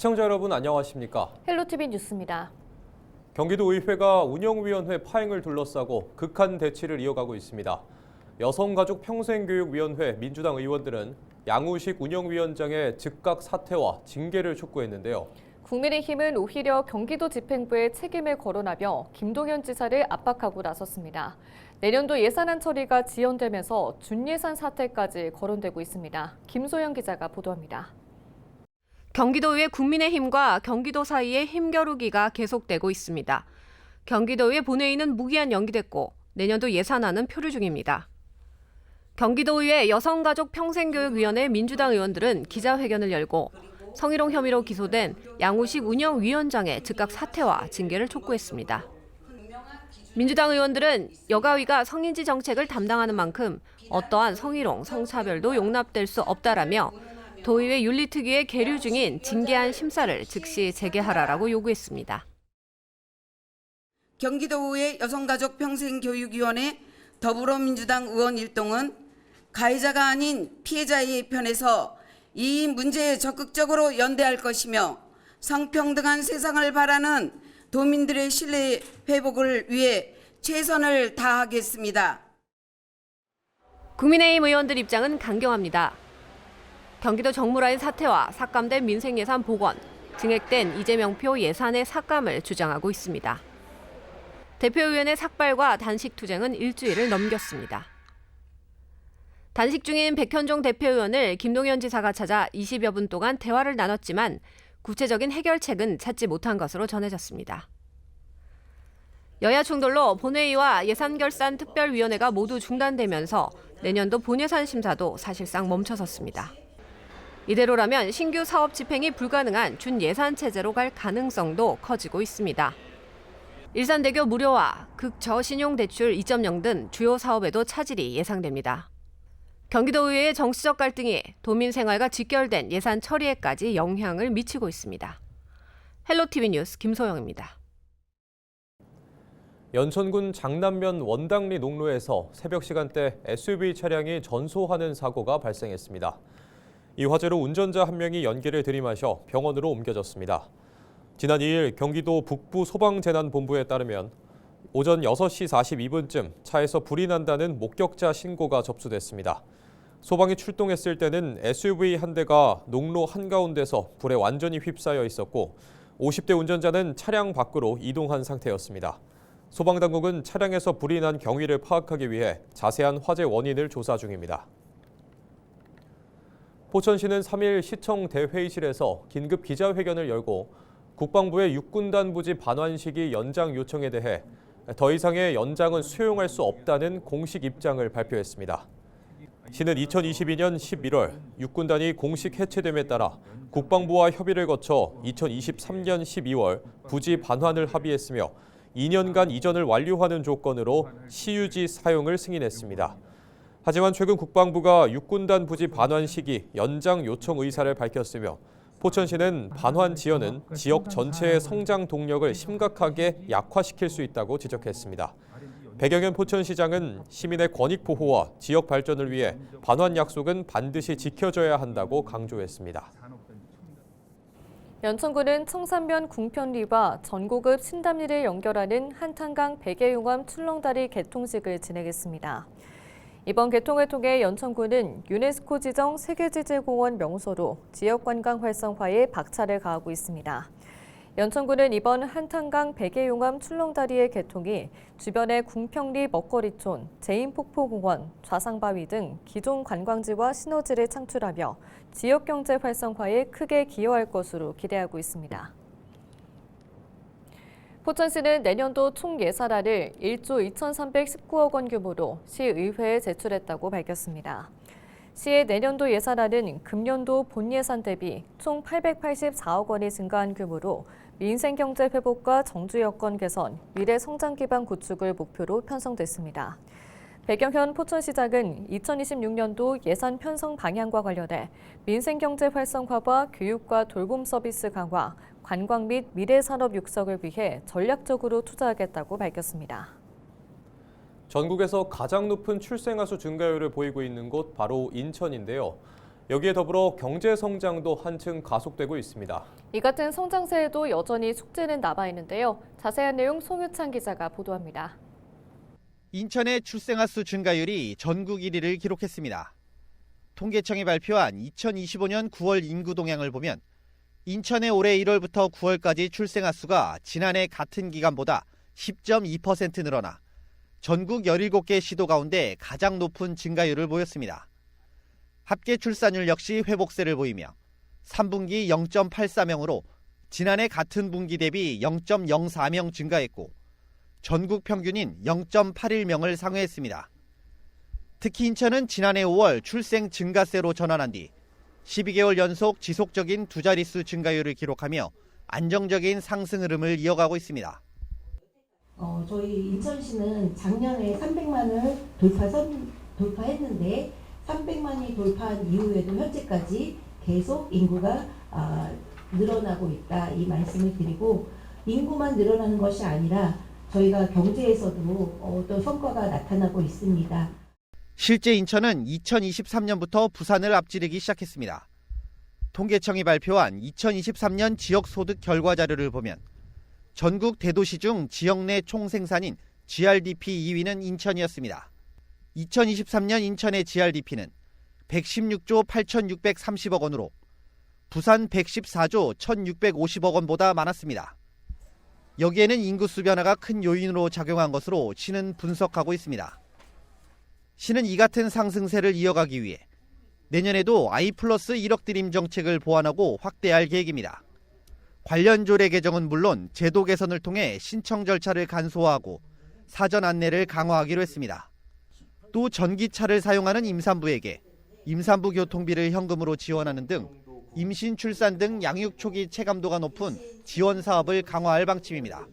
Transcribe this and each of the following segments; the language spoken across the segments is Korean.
시청자 여러분 안녕하십니까? 헬로티비 뉴스입니다. 경기도의회가 운영위원회 파행을 둘러싸고 극한 대치를 이어가고 있습니다. 여성가족평생교육위원회 민주당 의원들은 양우식 운영위원장의 즉각 사퇴와 징계를 촉구했는데요. 국민의힘은 오히려 경기도 집행부에 책임을 거론하며 김동연 지사를 압박하고 나섰습니다. 내년도 예산안 처리가 지연되면서 준예산 사태까지 거론되고 있습니다. 김소영 기자가 보도합니다. 경기도의 국민의힘과 경기도 사이의 힘겨루기가 계속되고 있습니다. 경기도의 본회의는 무기한 연기됐고 내년도 예산안은 표류 중입니다. 경기도의회 여성가족평생교육위원회 민주당 의원들은 기자회견을 열고 성희롱 혐의로 기소된 양우식 운영위원장의 즉각 사퇴와 징계를 촉구했습니다. 민주당 의원들은 여가위가 성인지 정책을 담당하는 만큼 어떠한 성희롱, 성차별도 용납될 수 없다라며 도의회 윤리특위에 계류 중인 징계안 심사를 즉시 재개하라라고 요구했습니다. 경기도의회 여성가족평생교육위원회 더불어민주당 의원 일동은 가해자가 아닌 피해자의 편에서 이 문제에 적극적으로 연대할 것이며 성평등한 세상을 바라는 도민들의 신뢰 회복을 위해 최선을 다하겠습니다. 국민의힘 의원들 입장은 강경합니다. 경기도 정무라인 사태와 삭감된 민생예산 복원, 증액된 이재명표 예산의 삭감을 주장하고 있습니다. 대표위원회 삭발과 단식 투쟁은 일주일을 넘겼습니다. 단식 중인 백현종 대표의원을 김동연 지사가 찾아 20여 분 동안 대화를 나눴지만 구체적인 해결책은 찾지 못한 것으로 전해졌습니다. 여야 충돌로 본회의와 예산결산특별위원회가 모두 중단되면서 내년도 본예산 심사도 사실상 멈춰섰습니다. 이대로라면 신규 사업 집행이 불가능한 준예산 체제로 갈 가능성도 커지고 있습니다. 일산대교 무료화, 극저신용 대출 2.0 등 주요 사업에도 차질이 예상됩니다. 경기도의회의 정치적 갈등이 도민 생활과 직결된 예산 처리에까지 영향을 미치고 있습니다. 헬로티비 뉴스 김소영입니다. 연천군 장남면 원당리 농로에서 새벽 시간대 SUV 차량이 전소하는 사고가 발생했습니다. 이 화재로 운전자 한 명이 연기를 들이마셔 병원으로 옮겨졌습니다. 지난 2일 경기도 북부 소방재난본부에 따르면 오전 6시 42분쯤 차에서 불이 난다는 목격자 신고가 접수됐습니다. 소방이 출동했을 때는 SUV 한 대가 농로 한가운데서 불에 완전히 휩싸여 있었고 50대 운전자는 차량 밖으로 이동한 상태였습니다. 소방당국은 차량에서 불이 난 경위를 파악하기 위해 자세한 화재 원인을 조사 중입니다. 포천시는 3일 시청 대회의실에서 긴급 기자회견을 열고 국방부의 육군단 부지 반환 시기 연장 요청에 대해 더 이상의 연장은 수용할 수 없다는 공식 입장을 발표했습니다. 시는 2022년 11월 육군단이 공식 해체됨에 따라 국방부와 협의를 거쳐 2023년 12월 부지 반환을 합의했으며 2년간 이전을 완료하는 조건으로 시유지 사용을 승인했습니다. 하지만 최근 국방부가 육군단 부지 반환 시기 연장 요청 의사를 밝혔으며 포천시는 반환 지연은 지역 전체의 성장 동력을 심각하게 약화시킬 수 있다고 지적했습니다. 백영현 포천시장은 시민의 권익 보호와 지역 발전을 위해 반환 약속은 반드시 지켜져야 한다고 강조했습니다. 연천군은 청산면 궁편리와 전고급 신담리를 연결하는 한탄강 백예용암 출렁다리 개통식을 진행했습니다. 이번 개통을 통해 연천군은 유네스코 지정 세계지질공원 명소로 지역관광 활성화에 박차를 가하고 있습니다. 연천군은 이번 한탄강 백예용암 출렁다리의 개통이 주변의 궁평리 먹거리촌, 제인폭포공원, 좌상바위 등 기존 관광지와 시너지를 창출하며 지역 경제 활성화에 크게 기여할 것으로 기대하고 있습니다. 포천시는 내년도 총 예산안을 1조 2,319억 원 규모로 시의회에 제출했다고 밝혔습니다. 시의 내년도 예산안은 금년도 본 예산 대비 총 884억 원이 증가한 규모로 민생 경제 회복과 정주 여건 개선, 미래 성장 기반 구축을 목표로 편성됐습니다. 백영현 포천시장은 2026년도 예산 편성 방향과 관련해 민생 경제 활성화와 교육과 돌봄 서비스 강화, 관광 및 미래 산업 육성을 위해 전략적으로 투자하겠다고 밝혔습니다. 전국에서 가장 높은 출생아 수 증가율을 보이고 있는 곳 바로 인천인데요. 여기에 더불어 경제 성장도 한층 가속되고 있습니다. 이 같은 성장세에도 여전히 숙제는 남아 있는데요. 자세한 내용 송유찬 기자가 보도합니다. 인천의 출생아 수 증가율이 전국 1위를 기록했습니다. 통계청이 발표한 2025년 9월 인구 동향을 보면 인천의 올해 1월부터 9월까지 출생아 수가 지난해 같은 기간보다 10.2% 늘어나 전국 17개 시도 가운데 가장 높은 증가율을 보였습니다. 합계 출산율 역시 회복세를 보이며 3분기 0.84명으로 지난해 같은 분기 대비 0.04명 증가했고 전국 평균인 0.81명을 상회했습니다. 특히 인천은 지난해 5월 출생 증가세로 전환한 뒤 12개월 연속 지속적인 두 자릿수 증가율을 기록하며 안정적인 상승 흐름을 이어가고 있습니다. 어, 저희 인천시는 작년에 300만을 돌파 선, 돌파했는데 300만이 돌파한 이후에도 현재까지 계속 인구가 아, 늘어나고 있다 이 말씀을 드리고 인구만 늘어나는 것이 아니라 저희가 경제에서도 어떤 성과가 나타나고 있습니다. 실제 인천은 2023년부터 부산을 앞지르기 시작했습니다. 통계청이 발표한 2023년 지역 소득 결과 자료를 보면 전국 대도시 중 지역 내 총생산인 GRDP 2위는 인천이었습니다. 2023년 인천의 GRDP는 116조 8,630억 원으로 부산 114조 1,650억 원보다 많았습니다. 여기에는 인구수 변화가 큰 요인으로 작용한 것으로 시는 분석하고 있습니다. 시는 이 같은 상승세를 이어가기 위해 내년에도 I 플러스 1억 드림 정책을 보완하고 확대할 계획입니다. 관련 조례 개정은 물론 제도 개선을 통해 신청 절차를 간소화하고 사전 안내를 강화하기로 했습니다. 또 전기차를 사용하는 임산부에게 임산부 교통비를 현금으로 지원하는 등 임신 출산 등 양육 초기 체감도가 높은 지원 사업을 강화할 방침입니다.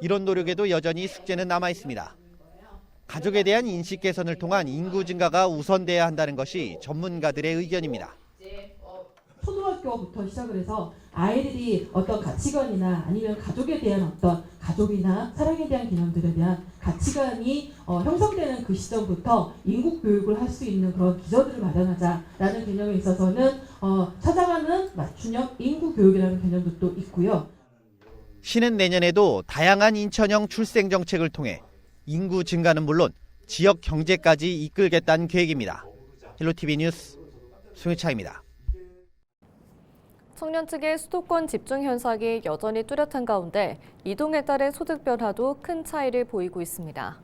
이런 노력에도 여전히 숙제는 남아 있습니다. 가족에 대한 인식 개선을 통한 인구 증가가 우선돼야 한다는 것이 전문가들의 의견입니다. 초등학교부터 시작을 해서 아이들이 어떤 가치관이나 아니면 가족에 대한 어떤 가족이나 사랑에 대한 개념들에 대한 가치관이 어, 형성되는 그 시점부터 인국 교육을 할 수 있는 그런 기저들을 마련하자라는 개념에 있어서는 어, 찾아가는 맞춤형 인구 교육이라는 개념도 또 있고요. 시는 내년에도 다양한 인천형 출생 정책을 통해 인구 증가는 물론 지역 경제까지 이끌겠다는 계획입니다. 힐로티비 뉴스 송유차입니다. 청년 측의 수도권 집중 현상이 여전히 뚜렷한 가운데 이동에 따른 소득 변화도 큰 차이를 보이고 있습니다.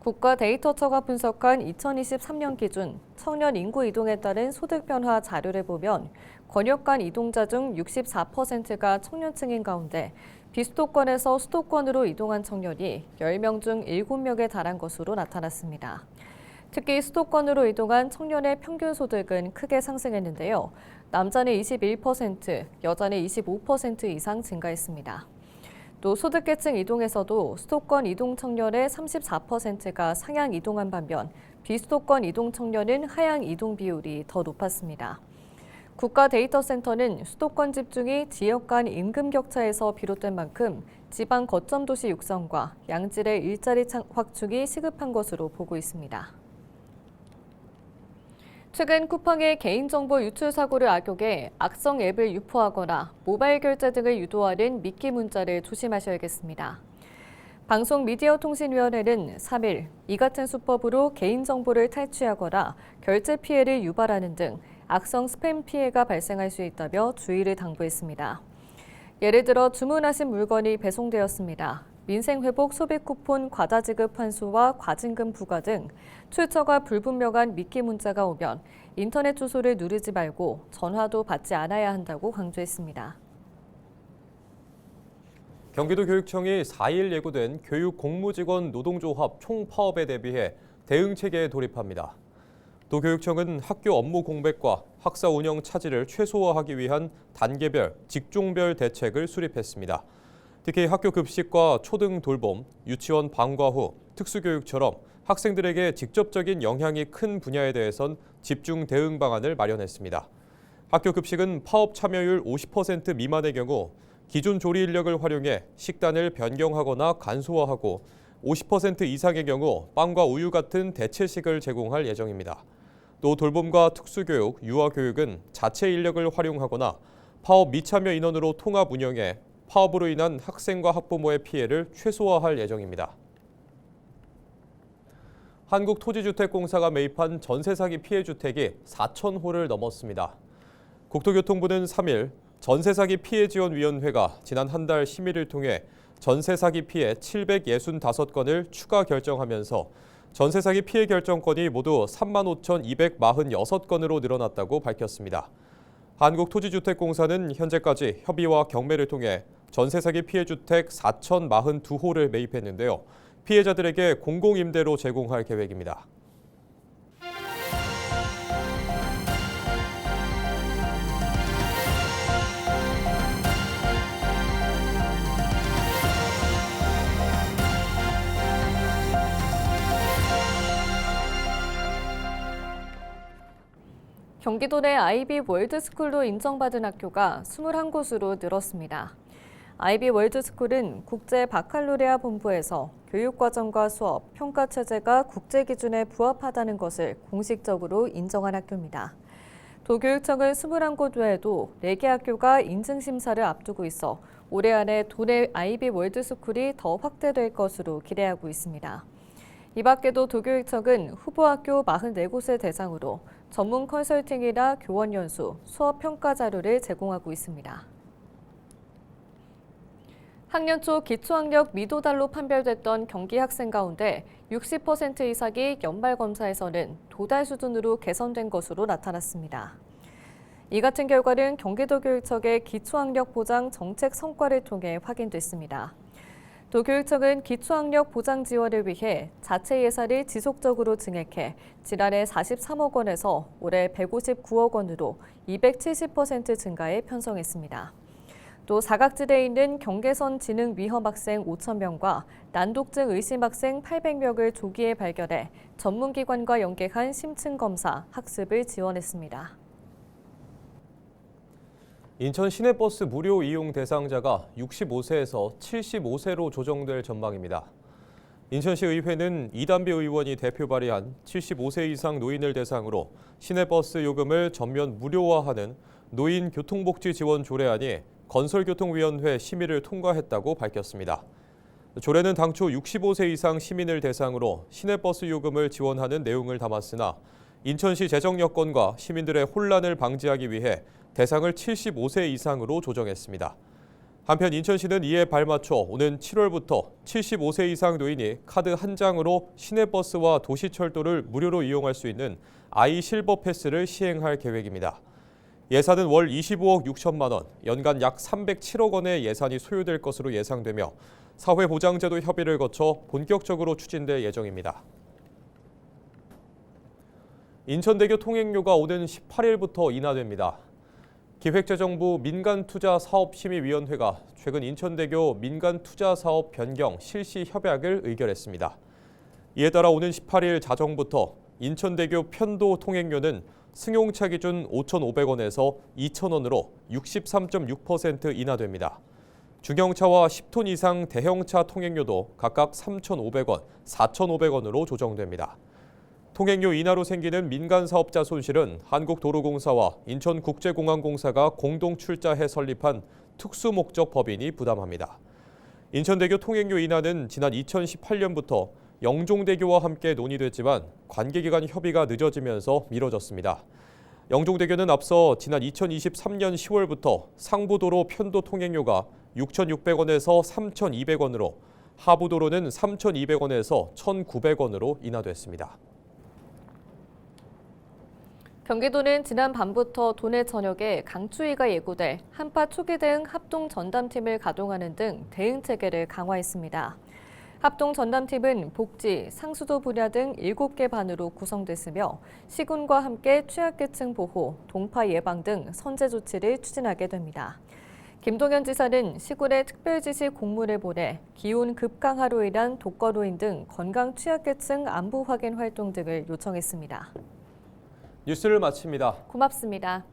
국가 데이터처가 분석한 2023년 기준 청년 인구 이동에 따른 소득 변화 자료를 보면 권역 간 이동자 중 64%가 청년층인 가운데 비수도권에서 수도권으로 이동한 청년이 10명 중 7명에 달한 것으로 나타났습니다. 특히 수도권으로 이동한 청년의 평균 소득은 크게 상승했는데요. 남자는 21%, 여자는 25% 이상 증가했습니다. 또 소득계층 이동에서도 수도권 이동 청년의 34%가 상향 이동한 반면 비수도권 이동 청년은 하향 이동 비율이 더 높았습니다. 국가 데이터 센터는 수도권 집중이 지역 간 임금 격차에서 비롯된 만큼 지방 거점 도시 육성과 양질의 일자리 확충이 시급한 것으로 보고 있습니다. 최근 쿠팡의 개인정보 유출 사고를 악용해 악성 앱을 유포하거나 모바일 결제 등을 유도하는 미끼 문자를 조심하셔야겠습니다. 방송미디어통신위원회는 3일 이 같은 수법으로 개인정보를 탈취하거나 결제 피해를 유발하는 등 악성 스팸 피해가 발생할 수 있다며 주의를 당부했습니다. 예를 들어 주문하신 물건이 배송되었습니다. 민생회복 소비 쿠폰 과다 지급 환수와 과징금 부과 등 출처가 불분명한 미끼 문자가 오면 인터넷 주소를 누르지 말고 전화도 받지 않아야 한다고 강조했습니다. 경기도 교육청이 4일 예고된 교육 공무직원 노동조합 총파업에 대비해 대응 체계에 돌입합니다. 또 교육청은 학교 업무 공백과 학사 운영 차질을 최소화하기 위한 단계별, 직종별 대책을 수립했습니다. 특히 학교 급식과 초등 돌봄, 유치원 방과 후 특수교육처럼 학생들에게 직접적인 영향이 큰 분야에 대해선 집중 대응 방안을 마련했습니다. 학교 급식은 파업 참여율 50% 미만의 경우 기존 조리 인력을 활용해 식단을 변경하거나 간소화하고 50% 이상의 경우 빵과 우유 같은 대체식을 제공할 예정입니다. 또 돌봄과 특수교육, 유아교육은 자체 인력을 활용하거나 파업 미참여 인원으로 통합 운영해 파업으로 인한 학생과 학부모의 피해를 최소화할 예정입니다. 한국토지주택공사가 매입한 전세 사기 피해 주택이 4천 호를 넘었습니다. 국토교통부는 3일 전세 사기 피해 지원 위원회가 지난 한 달 심의를 통해 전세 사기 피해 765건을 추가 결정하면서 전세 사기 피해 결정건이 모두 35,246건으로 늘어났다고 밝혔습니다. 한국토지주택공사는 현재까지 협의와 경매를 통해 전세 사기 피해 주택 4,042호를 매입했는데요. 피해자들에게 공공임대로 제공할 계획입니다. 경기도 내 아이비 월드스쿨로 인정받은 학교가 21곳으로 늘었습니다. 아이비 월드스쿨은 국제 바칼로레아 본부에서 교육과정과 수업, 평가 체제가 국제 기준에 부합하다는 것을 공식적으로 인정한 학교입니다. 도교육청은 21곳 외에도 4개 학교가 인증 심사를 앞두고 있어 올해 안에 도내 아이비 월드스쿨이 더 확대될 것으로 기대하고 있습니다. 이 밖에도 도교육청은 후보 학교 44곳을 대상으로 전문 컨설팅이나 교원 연수, 수업 평가 자료를 제공하고 있습니다. 학년 초 기초학력 미도달로 판별됐던 경기 학생 가운데 60% 이상이 연말 검사에서는 도달 수준으로 개선된 것으로 나타났습니다. 이 같은 결과는 경기도 교육청의 기초학력 보장 정책 성과를 통해 확인됐습니다. 도교육청은 기초학력 보장 지원을 위해 자체 예산을 지속적으로 증액해 지난해 43억 원에서 올해 159억 원으로 270% 증가에 편성했습니다. 또 사각지대에 있는 경계선 지능 위험 학생 5천 명과 난독증 의심 학생 800명을 조기에 발견해 전문기관과 연계한 심층 검사, 학습을 지원했습니다. 인천 시내버스 무료 이용 대상자가 65세에서 75세로 조정될 전망입니다. 인천시 의회는 이담비 의원이 대표 발의한 75세 이상 노인을 대상으로 시내버스 요금을 전면 무료화하는 노인 교통복지 지원 조례안이 건설교통위원회 심의를 통과했다고 밝혔습니다. 조례는 당초 65세 이상 시민을 대상으로 시내버스 요금을 지원하는 내용을 담았으나 인천시 재정 여건과 시민들의 혼란을 방지하기 위해 대상을 75세 이상으로 조정했습니다. 한편 인천시는 이에 발맞춰 오는 7월부터 75세 이상 노인이 카드 한 장으로 시내버스와 도시철도를 무료로 이용할 수 있는 아이 실버 패스를 시행할 계획입니다. 예산은 월 25억 6천만 원, 연간 약 307억 원의 예산이 소요될 것으로 예상되며 사회보장제도 협의를 거쳐 본격적으로 추진될 예정입니다. 인천대교 통행료가 오는 18일부터 인하됩니다. 기획재정부 민간투자사업심의위원회가 최근 인천대교 민간투자사업 변경 실시 협약을 의결했습니다. 이에 따라 오는 18일 자정부터 인천대교 편도 통행료는 승용차 기준 5,500원에서 2,000원으로 63.6% 인하됩니다. 중형차와 10톤 이상 대형차 통행료도 각각 3,500원, 4,500원으로 조정됩니다. 통행료 인하로 생기는 민간 사업자 손실은 한국도로공사와 인천국제공항공사가 공동 출자해 설립한 특수목적 법인이 부담합니다. 인천대교 통행료 인하는 지난 2018년부터 영종대교와 함께 논의됐지만 관계기관 협의가 늦어지면서 미뤄졌습니다. 영종대교는 앞서 지난 2023년 10월부터 상부도로 편도 통행료가 6,600원에서 3,200원으로 하부도로는 3,200원에서 1,900원으로 인하됐습니다. 경기도는 지난 밤부터 도내 전역에 강추위가 예고돼 한파 초기 대응 합동 전담팀을 가동하는 등 대응 체계를 강화했습니다. 합동 전담팀은 복지, 상수도 분야 등 7개 반으로 구성됐으며 시군과 함께 취약계층 보호, 동파 예방 등 선제 조치를 추진하게 됩니다. 김동연 지사는 시군에 특별지시 공문을 보내 기온 급강하로 인한 독거노인 등 건강 취약계층 안부 확인 활동 등을 요청했습니다. 뉴스를 마칩니다. 고맙습니다.